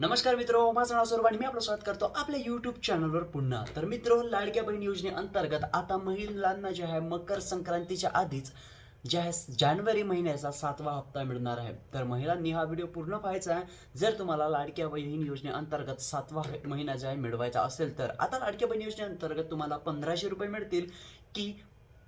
नमस्कार मित्र माझं नाव सौरभ आणि मी आपलं स्वागत करतो आपल्या युट्यूब चॅनलवर पुन्हा. तर मित्र लाडक्या बहीण योजनेअंतर्गत आता महिलांना जे आहे मकर संक्रांतीच्या आधीच जे आहे जानेवारी महिन्याचा सातवा हप्ता मिळणार आहे. तर महिलांनी हा व्हिडिओ पूर्ण पाहायचा आहे. जर तुम्हाला लाडक्या बहीण योजनेअंतर्गत सातवा महिना जे आहे मिळवायचा असेल तर आता लाडक्या बहीण योजनेअंतर्गत तुम्हाला पंधराशे रुपये मिळतील की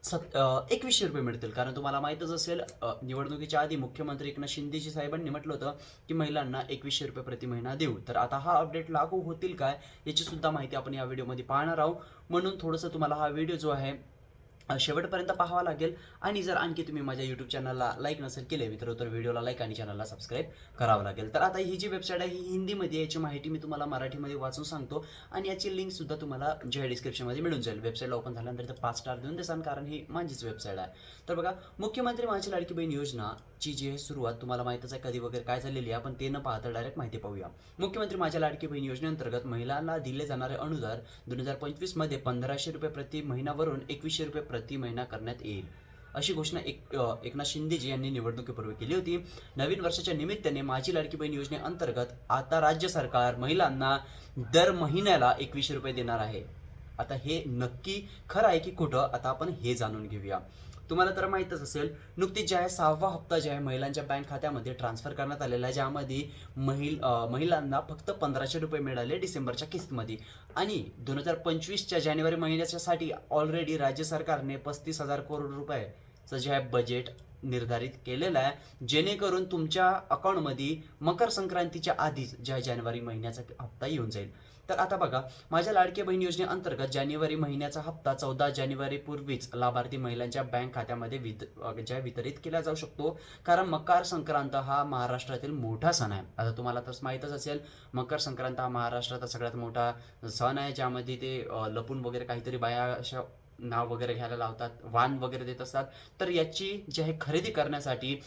सत एकवीसशे रुपये मिळतील. कारण तुम्हाला माहीतच असेल निवडणुकीच्या आधी मुख्यमंत्री एकनाथ शिंदेजी साहेबांनी म्हटलं होतं की महिलांना एकवीसशे रुपये प्रति महिना देऊ. तर आता हा अपडेट लागू होतील काय याची सुद्धा माहिती आपण या व्हिडिओमध्ये पाहणार आहोत. म्हणून थोडंसं तुम्हाला हा व्हिडिओ जो आहे शेवटपर्यंत पाहावा लागेल. आणि जर आणखी तुम्ही माझ्या यूट्यूब चॅनलला लाईक नसेल केले मित्र तर व्हिडिओला लाईक आणि चॅनलला सबस्क्राईब करावं लागेल. तर आता ही जी वेबसाईट आहे ही हिंदीमध्ये याची माहिती मी तुम्हाला मराठीमध्ये वाचून सांगतो. आणि याची लिंक सुद्धा तुम्हाला जे डिस्क्रिप्शनमध्ये मिळून जाईल. वेबसाईटला ओपन झाल्यानंतर तर पाच स्टार देऊन देसान कारण ही माझीच वेबसाईट आहे. तर बघा मुख्यमंत्री माझी लाडकी बहीण ची जी आहे सुरुवात तुम्हाला माहीतच आहे कधी वगैरे काय झालेली आहे आपण ते न पाहता डायरेक्ट माहिती पाहूया. मुख्यमंत्री माझ्या लाडकी बहीण योजनेअंतर्गत महिलांना दिले जाणारे अनुदान दोन हजार पंचवीसमध्ये पंधराशे रुपये प्रति महिन्यावरून एकवीसशे रुपये प्रति महिना करण्यात येईल. अशी घोषणा एक एकनाथ शिंदेजी यांनी निवडणुकीपूर्वी केली होती. नवीन वर्षाच्या निमित्ताने माझी लाडकी बहीण योजनेअंतर्गत आता राज्य सरकार महिलांना दर महिन्याला एकवीसशे रुपये देणार आहे. आता हे नक्की खरं आहे की कुठं आता आपण हे जाणून घेऊया. तुम्हाला तर माहीतच असेल नुकतीच जे आहे सहावा हप्ता जे आहे महिलांच्या बँक खात्यामध्ये ट्रान्सफर करण्यात आलेला आहे ज्यामध्ये महिल महिलांना फक्त पंधराशे रुपये मिळाले डिसेंबरच्या किस्तमध्ये. आणि दोन हजार पंचवीसच्या जानेवारी महिन्याच्यासाठी ऑलरेडी राज्य सरकारने पस्तीस हजार करोड रुपयाचं जे आहे बजेट निर्धारित केलेला आहे. जेणेकरून तुमच्या अकाउंटमध्ये मकर संक्रांतीच्या आधीच ज्या जानेवारी महिन्याचा हप्ता येऊन जाईल. तर आता बघा माझ्या लाडक्या बहीण योजनेअंतर्गत जानेवारी महिन्याचा हप्ता चौदा जानेवारीपूर्वीच लाभार्थी महिलांच्या बँक खात्यामध्ये वित ज्या वितरित केला जाऊ शकतो. कारण मकर संक्रांत हा महाराष्ट्रातील मोठा सण आहे. आता तुम्हाला तर माहीतच असेल मकर संक्रांत हा महाराष्ट्राचा सगळ्यात मोठा सण आहे ज्यामध्ये ते लपून वगैरे काहीतरी बाया अशा नाव वगैरे घ्यायला लावतात वाण वगैरे देत असतात. तर याची जी आहे खरेदी करण्यासाठी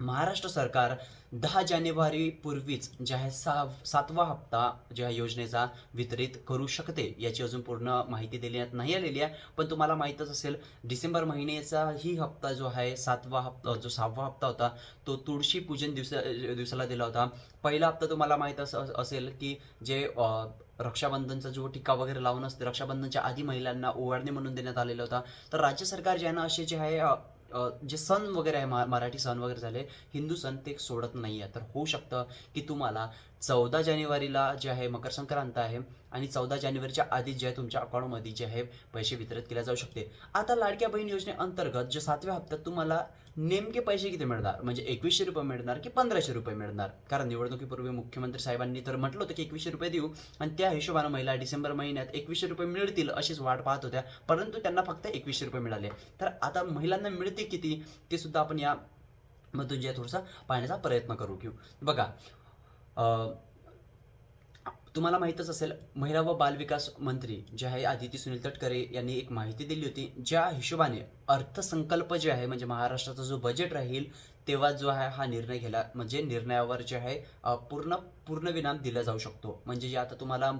महाराष्ट्र सरकार दहा जानेवारी पूर्वीच जे आहे सा सातवा हप्ता ज्या योजनेचा वितरित करू शकते. याची अजून पूर्ण माहिती देण्यात नाही आलेली आहे. पण तुम्हाला माहीतच असेल डिसेंबर महिन्याचा ही हप्ता जो आहे सातवा हप्ता जो सहावा हप्ता होता तो तुळशी पूजन दिवसा दिवसाला दिला होता. पहिला हप्ता तुम्हाला माहीत अस असेल की जे रक्षाबंधनचा जो टिक्का वगैरे लावून असते रक्षाबंधनच्या आधी महिलांना ओवाळणी म्हणून देण्यात आलेला होता. तर राज्य सरकार जे आहे ना असे जे आहे जे सण वगैरे आहे मा- मराठी सण वगैरे झाले हिंदू सण ते सोडत नाही आहे तर होऊ शकतं की तुम्हाला चौदा जानेवारीला जे आहे मकर संक्रांत आहे आणि चौदा जानेवारीच्या आधी जे आहे तुमच्या अकाउंटमध्ये जे आहे पैसे वितरित केले जाऊ शकते. आता लाडक्या बहीण योजनेअंतर्गत जे सातव्या हप्त्यात तुम्हाला नेमके पैसे किती मिळणार? म्हणजे एकवीसशे रुपये मिळणार की पंधराशे रुपये मिळणार? कारण निवडणुकीपूर्वी मुख्यमंत्री साहेबांनी तर म्हटलं होतं की एकवीसशे रुपये देऊ आणि त्या हिशोबानं महिला डिसेंबर महिन्यात एकवीसशे रुपये मिळतील अशीच वाट पाहत होत्या परंतु त्यांना फक्त एकवीसशे रुपये मिळाले. तर आता महिलांना मिळते किती ते सुद्धा आपण या मधून जे थोडंसं पाहण्याचा प्रयत्न करू घेऊ. बघा तुम्हाला माहीतच असेल महिला व बालविकास मंत्री जे आहे आदिती सुनील तटकरे यांनी एक माहिती दिली होती ज्या हिशोबाने अर्थसंकल्प जे आहे म्हणजे महाराष्ट्राचा जो बजेट राहील तेव्हा जो आहे हा निर्णय घ्यायला म्हणजे निर्णयावर जे आहे पूर्ण पूर्ण विनाम दिला जाऊ शकतो. म्हणजे जे आता तुम्हाला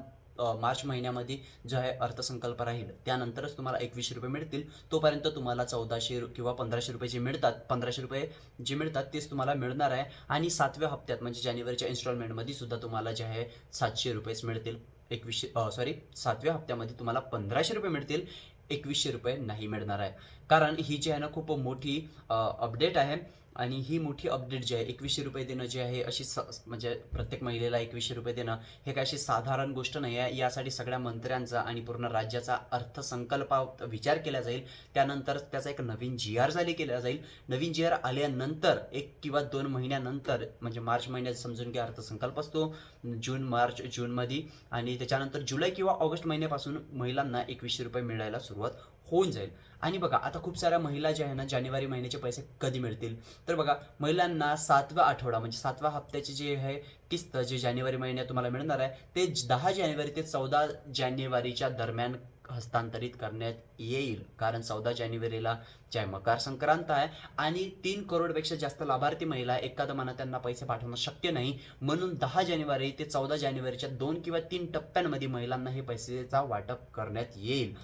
मार्च महिन्यामध्ये जो आहे अर्थसंकल्प राहील त्यानंतरच तुम्हाला एकवीसशे रुपये मिळतील. तोपर्यंत तुम्हाला चौदाशे किंवा पंधराशे रुपये जे मिळतात पंधराशे रुपये जे मिळतात तेच तुम्हाला मिळणार आहे. आणि सातव्या हप्त्यात म्हणजे जानेवारीच्या इन्स्टॉलमेंटमध्ये सुद्धा तुम्हाला जे आहे सातशे रुपयेच मिळतील. एकवीसशे सॉरी सातव्या हप्त्यामध्ये तुम्हाला पंधराशे रुपये मिळतील. एकवीसशे रुपये नाही मिळणार आहे. कारण ही जी आहे ना खूप मोठी अपडेट आहे. आणि ही मोठी अपडेट जी आहे एकवीसशे रुपये देणं जे आहे अशी स म्हणजे प्रत्येक महिलेला एकवीसशे रुपये देणं हे काय अशी साधारण गोष्ट नाही आहे. यासाठी सगळ्या मंत्र्यांचा आणि पूर्ण राज्याचा अर्थसंकल्पात विचार केला जाईल. त्यानंतर त्याचा एक नवीन जी आर जारी केला जाईल. नवीन जी आर आल्यानंतर एक किंवा दोन महिन्यानंतर म्हणजे मार्च महिन्यात समजून घ्या अर्थसंकल्प असतो. जून मार्च जूनमध्ये. आणि त्याच्यानंतर जुलै किंवा ऑगस्ट महिन्यापासून महिलांना एकवीसशे रुपये मिळायला सुरुवात होऊन जाईल. आणि बघा आता खूप साऱ्या महिला ज्या आहे ना जानेवारी महिन्याचे पैसे कधी मिळतील? तर बघा महिलांना सातवा आठवडा म्हणजे सातव्या हप्त्याचे जे आहे किस्त जे जानेवारी महिन्यात तुम्हाला मिळणार आहे ते दहा जानेवारी ते चौदा जानेवारीच्या दरम्यान हस्तांतरित करण्यात येईल. कारण चौदा जानेवारीला ज्या मकार मकर संक्रांत आहे आणि तीन करोडपेक्षा जास्त लाभार्थी महिला एखादा एका त्यांना पैसे पाठवणं शक्य नाही. म्हणून दहा जानेवारी ते चौदा जानेवारीच्या दोन किंवा तीन टप्प्यांमध्ये महिलांना हे पैसेचा वाटप करण्यात येईल.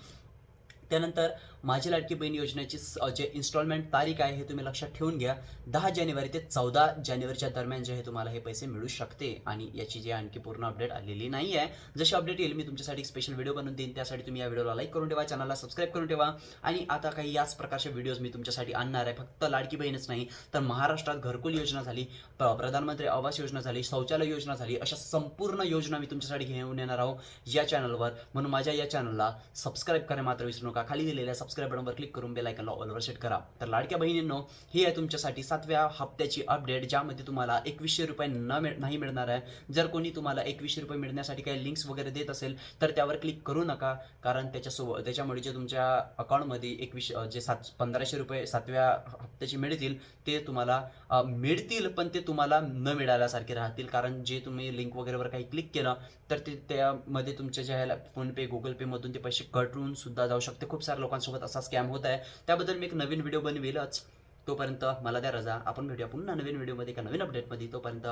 त्यानंतर माझी लाडकी बहीण योजनेची जे इन्स्टॉलमेंट तारीख आहे हे तुम्ही लक्षात ठेवून घ्या. दहा जानेवारी ते चौदा जानेवारीच्या दरम्यान जे आहे तुम्हाला हे पैसे मिळू शकते आणि याची जी आणखी पूर्ण अपडेट आलेली नाही आहे. जशी अपडेट येईल मी तुमच्यासाठी एक स्पेशल व्हिडिओ बनवून देईन. त्यासाठी तुम्ही या व्हिडिओला लाईक करून ठेवा चॅनलला सबस्क्राईब करून ठेवा. आणि आता काही याच प्रकारचे व्हिडिओज मी तुमच्यासाठी आणणार आहे. फक्त लाडकी बहीणच नाही तर महाराष्ट्रात घरकुल योजना झाली प्रधानमंत्री आवास योजना झाली शौचालय योजना झाली अशा संपूर्ण योजना मी तुमच्यासाठी घेऊन येणार आहोत या चॅनलवर म्हणून माझ्या या चॅनलला सबस्क्राईब करा मात्र विसरू नका. खाली दिलेल्या सबस्क्राईब बटनवर क्लिक करून बेलायकनला ऑलवर सेट करा. तर लाडक्या बहिणींनो ही आहे तुमच्यासाठी सातव्या हप्त्याची अपडेट ज्यामध्ये तुम्हाला एकवीसशे रुपये न मिळ नाही मिळणार आहे. जर कोणी तुम्हाला एकवीसशे रुपये मिळण्यासाठी काही लिंक्स वगैरे देत असेल तर त्यावर क्लिक करू नका. कारण त्याच्यासोबत त्याच्यामुळे जे तुमच्या अकाउंटमध्ये एकवीस जे सात पंधराशे रुपये सातव्या हप्त्याचे मिळतील ते तुम्हाला मिळतील पण ते तुम्हाला न मिळाल्यासारखे राहतील. कारण जे तुम्ही लिंक वगैरेवर काही क्लिक केलं तर ते त्यामध्ये तुमच्या ज्या ह्याला फोनपे गुगल पेमधून ते पैसे कटून सुद्धा जाऊ शकते. खूप साऱ्या लोकांसोबत असा स्कॅम होत आहे. त्याबद्दल मी एक नवीन व्हिडिओ बनवेलच. तोपर्यंत मला द्या रजा. आपण भेटूया पुन्हा नवीन व्हिडिओमध्ये एका नवीन अपडेटमध्ये तोपर्यंत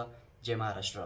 जय महाराष्ट्र.